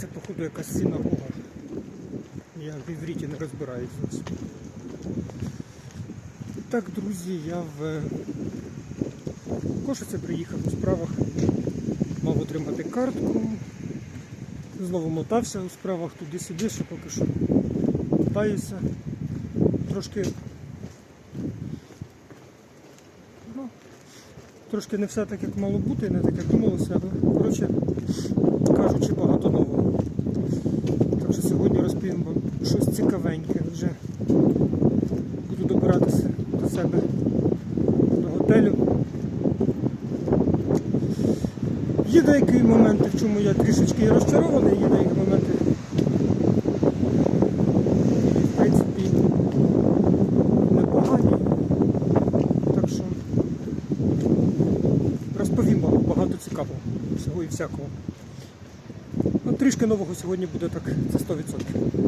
Це, походу, якась синагога. Я в івріті не розбираюсь зовсім. Так, друзі, я в Кошице приїхав у справах. Мав отримати картку. Знову мотався у справах туди-сюди, що поки що мотаюся. Трошки. Трошки не все так, як мало бути, не так, як думалося, але коротше кажучи, багато нового. Так що сьогодні розповім вам щось цікавеньке. Вже буду добиратися до себе до готелю. Є деякі моменти, в чому я трішечки розчарований, є деякі моменти. В принципі, непогані. Так що розповім вам багато цікавого, всього і всякого. Ну, трішки нового сьогодні буде так, це 100%.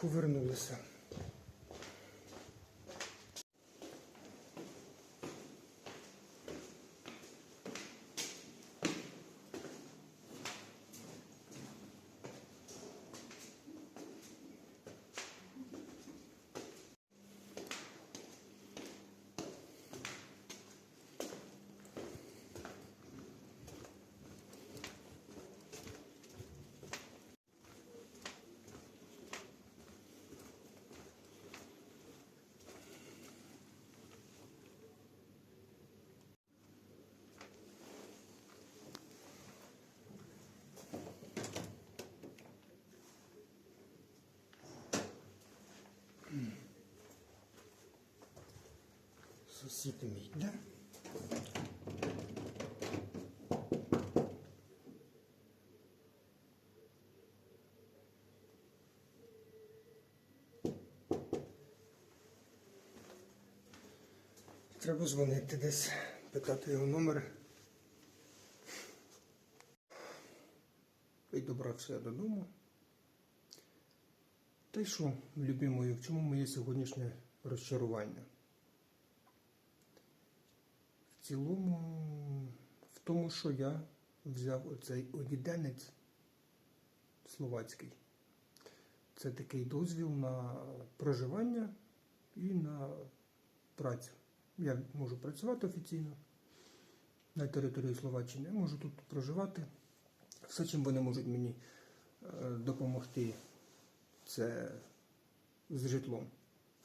Повернулися. Сусід мій, да? Треба дзвонити десь, питати його номер. І добрався я додому. Та й що, любі мої, в чому моє сьогоднішнє розчарування? Цілому, в тому, що я взяв оцей одіденець словацький. Це такий дозвіл на проживання і на працю. Я можу працювати офіційно на території Словаччини, можу тут проживати. Все, чим вони можуть мені е, допомогти, це з житлом.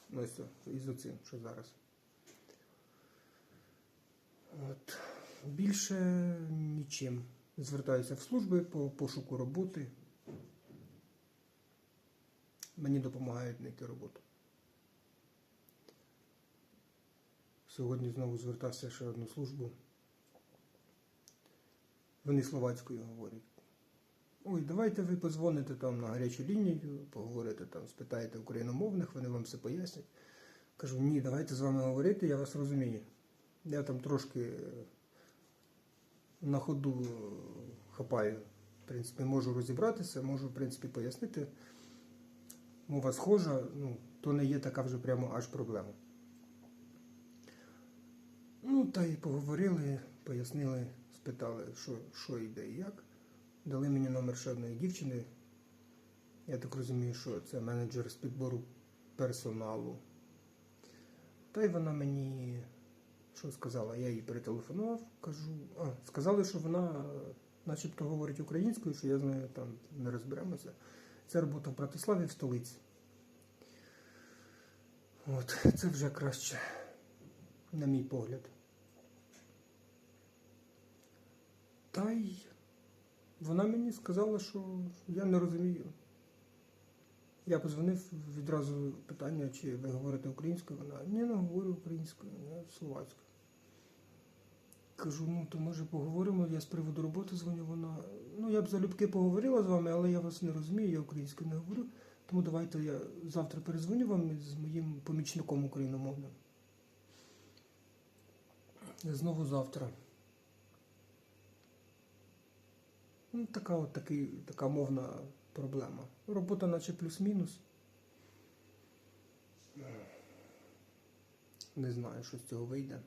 Ну, ось і з оцим, що зараз. От. Більше нічим. Звертаюся в служби по пошуку роботи. Мені допомагають знайти роботу. Сьогодні знову звертався ще одну службу. Вони словацькою говорять. Ой, давайте ви позвоните там на гарячу лінію, поговорите там, спитаєте україномовних, вони вам все пояснять. Кажу, ні, давайте з вами говорити, я вас розумію. Я там трошки е, на ходу хапаю. В принципі, можу розібратися, можу, в принципі, пояснити. Мова схожа, ну, то не є така вже прямо аж проблема. Ну, та й поговорили, пояснили, спитали, що, що йде і як. Дали мені номер ще одної дівчини. Я так розумію, що це менеджер з підбору персоналу. Та й вона мені що сказала? Я їй перетелефонував, кажу. А, сказали, що вона е, начебто говорить українською, що я з нею там не розберемося. Це робота в Братиславі в столиці. От, це вже краще, на мій погляд. Та й Вона мені сказала, що я не розумію. Я позвонив відразу питання, чи ви говорите українською. Вона ні, не говорю українською, я словацькою. Кажу, ну то може поговоримо. Я з приводу роботи дзвоню. Вона. Ну я б залюбки поговорила з вами, але я вас не розумію, я українською не говорю. Тому давайте я завтра перезвоню вам з моїм помічником україномовним. Знову завтра. Ну, така от такий, така мовна проблема. Робота наче плюс-мінус. Не знаю, що з цього вийде.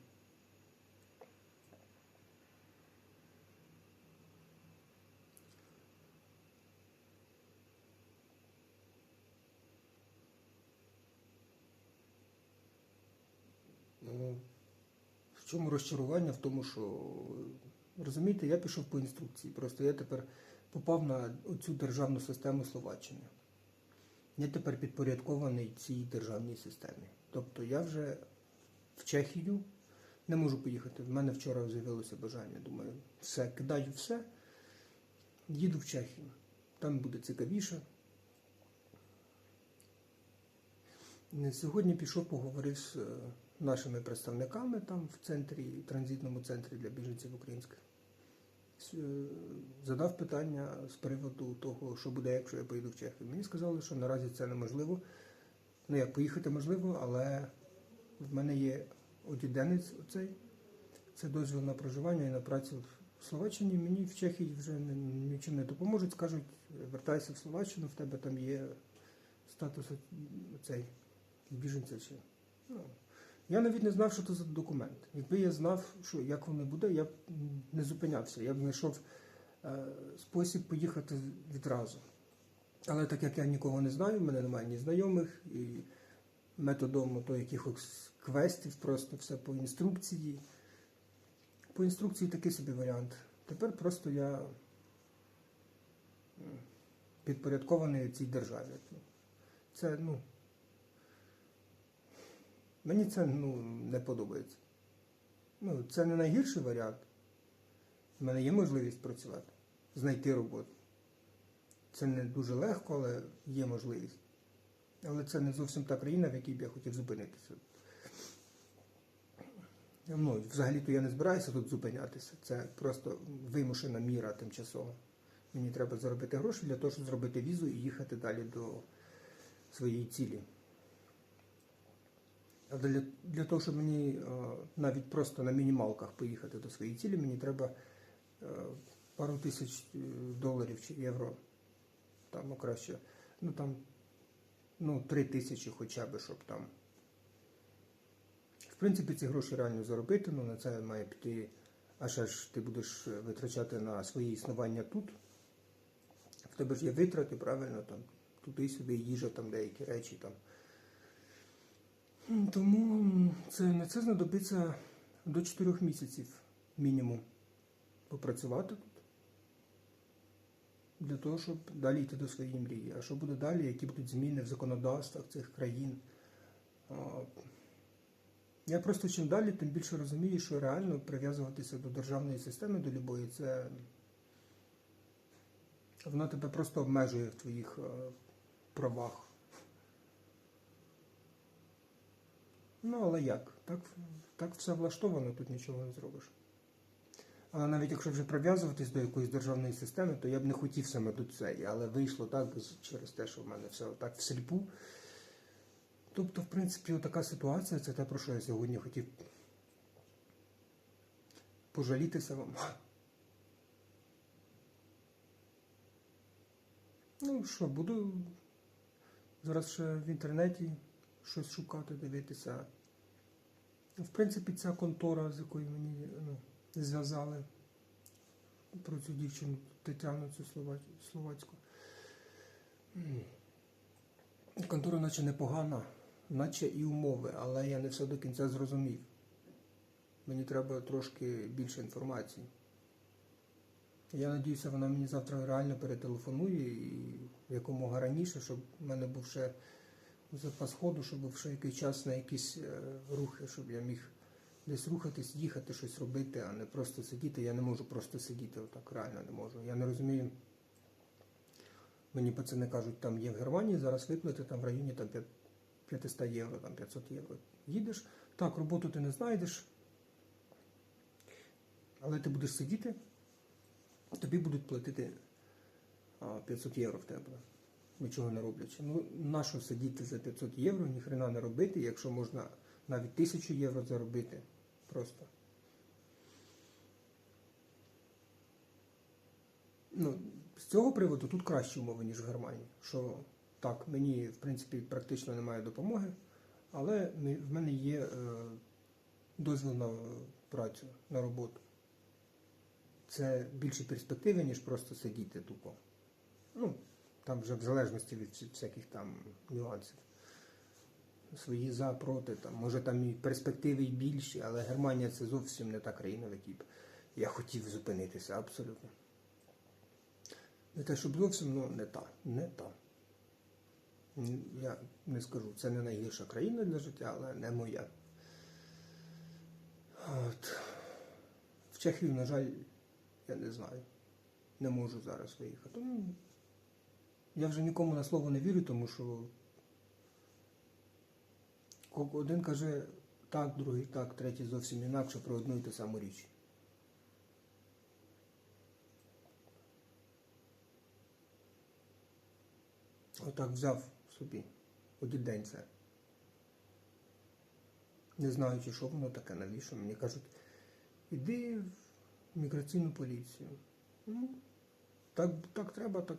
Ну, в чому розчарування? В тому, що розумієте, я пішов по інструкції. Просто я тепер попав на цю державну систему Словаччини. Я тепер підпорядкований цій державній системі. Тобто я вже в Чехію не можу поїхати. В мене вчора з'явилося бажання. Думаю, все, кидаю все, їду в Чехію. Там буде цікавіше. Сьогодні пішов, поговорив з е, нашими представниками там в центрі, транзитному центрі для біженців українських. Е, Задав питання з приводу того, що буде, якщо я поїду в Чехію. Мені сказали, що наразі це неможливо. Ну як поїхати можливо, але в мене є одіденець оцей. Це дозвіл на проживання і на працю в Словаччині. Мені в Чехії вже ні- нічим не допоможуть. Скажуть, вертайся в Словаччину, в тебе там є статус цей біженця чи. Ну, я навіть не знав, що це за документ. Якби я знав, що як воно буде, я б не зупинявся. Я б знайшов е, спосіб поїхати відразу. Але так як я нікого не знаю, в мене немає ні знайомих, і методом то якихось квестів, просто все по інструкції. По інструкції такий собі варіант. Тепер просто я підпорядкований цій державі. Це, ну. Мені це ну, не подобається. Ну, це не найгірший варіант. У мене є можливість працювати, знайти роботу. Це не дуже легко, але є можливість. Але це не зовсім та країна, в якій б я хотів зупинитися. Ну, взагалі-то я не збираюся тут зупинятися. Це просто вимушена міра тимчасова. Мені треба заробити гроші для того, щоб зробити візу і їхати далі до своєї цілі. А для, для того, щоб мені е, навіть просто на мінімалках поїхати до своєї цілі, мені треба е, пару тисяч е, доларів чи євро. Там, ну краще, ну там, ну, три тисячі хоча б, щоб там. В принципі, ці гроші реально заробити, ну на це має піти, а ще ж ти будеш витрачати на своє існування тут. В тебе ж є витрати, правильно, там, туди-сюди, їжа, там деякі речі там. Тому це, на це знадобиться до 4 місяців мінімум попрацювати тут. Для того, щоб далі йти до своєї мрії. А що буде далі, які будуть зміни в законодавствах цих країн? Я просто чим далі, тим більше розумію, що реально прив'язуватися до державної системи, до любої, це вона тебе просто обмежує в твоїх е, правах. Ну, але як? Так, так все влаштовано, тут нічого не зробиш. Але навіть якщо вже прив'язуватись до якоїсь державної системи, то я б не хотів саме до цієї, але вийшло так через те, що в мене все так всліпу. Тобто, в принципі, така ситуація, це те, про що я сьогодні хотів пожалітися вам. Ну що, буду зараз ще в інтернеті щось шукати, дивитися. В принципі, ця контора, з якою мені ну, зв'язали про цю дівчину Тетяну, цю словацьку. Контора наче непогана, наче і умови, але я не все до кінця зрозумів. Мені треба трошки більше інформації. Я надіюся, вона мені завтра реально перетелефонує і якомога раніше, щоб в мене був ще запас ходу, щоб ще якийсь час на якісь е, рухи, щоб я міг десь рухатись, їхати, щось робити, а не просто сидіти. Я не можу просто сидіти, отак реально не можу. Я не розумію. Мені пацани кажуть, там є в Германії зараз виплати там в районі там, 500 євро, там 500 євро. Їдеш, так, роботу ти не знайдеш, але ти будеш сидіти, тобі будуть платити 500 євро в тебе, нічого не роблячи. Ну, нащо сидіти за 500 євро, ніхрена не робити, якщо можна навіть 1000 євро заробити просто. Ну, з цього приводу тут кращі умови, ніж в Германії. Що так, мені, в принципі, практично немає допомоги, але в мене є е, дозвіл на працю, на роботу. Це більше перспективи, ніж просто сидіти тупо. Ну, там вже в залежності від всяких там нюансів. Свої за, проти, там, може там і перспективи і більші, але Германія це зовсім не та країна, в якій б я хотів зупинитися, абсолютно. Не те, щоб зовсім, ну не та, не та. Я не скажу, це не найгірша країна для життя, але не моя. От. В Чехію, на жаль, я не знаю. Не можу зараз виїхати. Я вже нікому на слово не вірю, тому що один каже так, другий так, третій зовсім інакше про одну і ту саму річ. Отак взяв собі один день це. Не знаючи, що воно таке, навіщо. Мені кажуть, іди в міграційну поліцію. Ну, так, так треба, так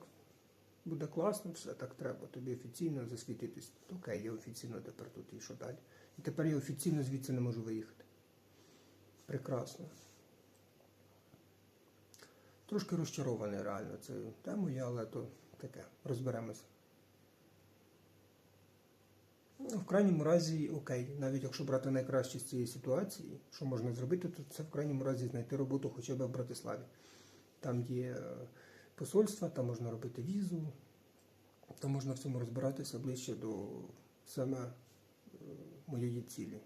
буде класно, все так треба. Тобі офіційно засвітитись. Окей, я офіційно тепер тут і що далі. І тепер я офіційно звідси не можу виїхати. Прекрасно. Трошки розчарований реально цією темою, але то таке, розберемося. Ну, в крайньому разі, окей, навіть якщо брати найкраще з цієї ситуації, що можна зробити, то це в крайньому разі знайти роботу хоча б в Братиславі. Там є е, посольства, там можна робити візу, там можна в цьому розбиратися ближче до саме е, моєї цілі.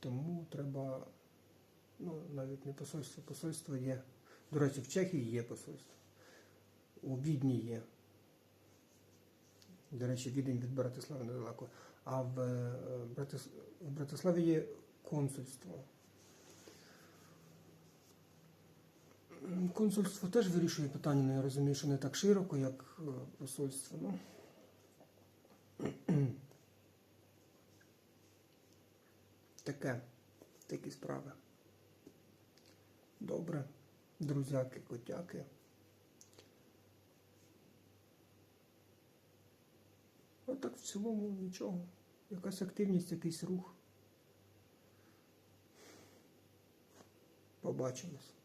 Тому треба, ну, навіть не посольство, посольство є. До речі, в Чехії є посольство. У Відні є. До речі, Відень від Братислави недалеко. А е, Братис... в Братиславі є консульство. Консульство теж вирішує питання, але я розумію, що не так широко, як е, посольство. Ну. Таке, такі справи. Добре, друзяки, котяки. А так в цілому нічого. Якась активність, якийсь рух. Побачимось.